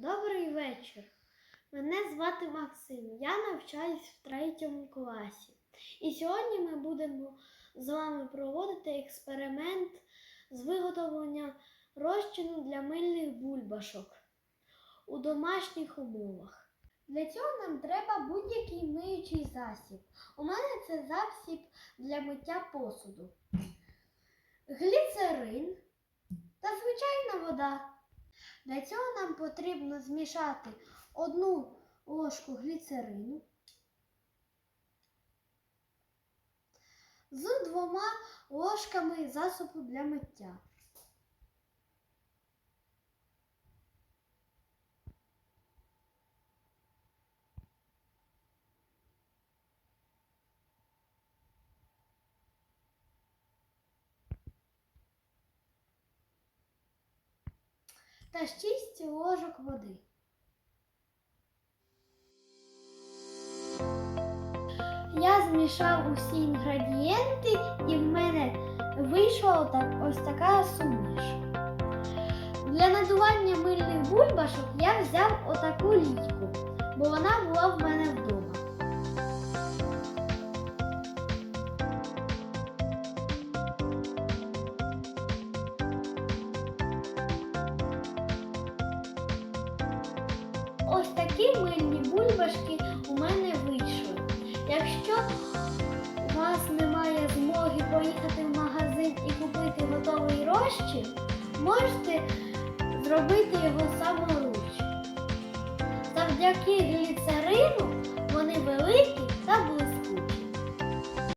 Добрий вечір. Мене звати Максим. Я навчаюсь в третьому класі. І сьогодні ми будемо з вами проводити експеримент з виготовлення розчину для мильних бульбашок у домашніх умовах. Для цього нам треба будь-який миючий засіб. У мене це засіб для миття посуду, гліцерин та звичайна вода. Для цього нам потрібно змішати одну ложку гліцерину з двома ложками засобу для миття. Та 6 ложок води. Я змішав усі інгредієнти і в мене вийшла так, ось така суміш. Для надування мильних бульбашок я взяв отаку лійку, бо вона була в мене вдома. Ось такі мильні бульбашки у мене вийшли. Якщо у вас немає змоги поїхати в магазин і купити готовий розчин, можете зробити його саморуч. Завдяки гліцерину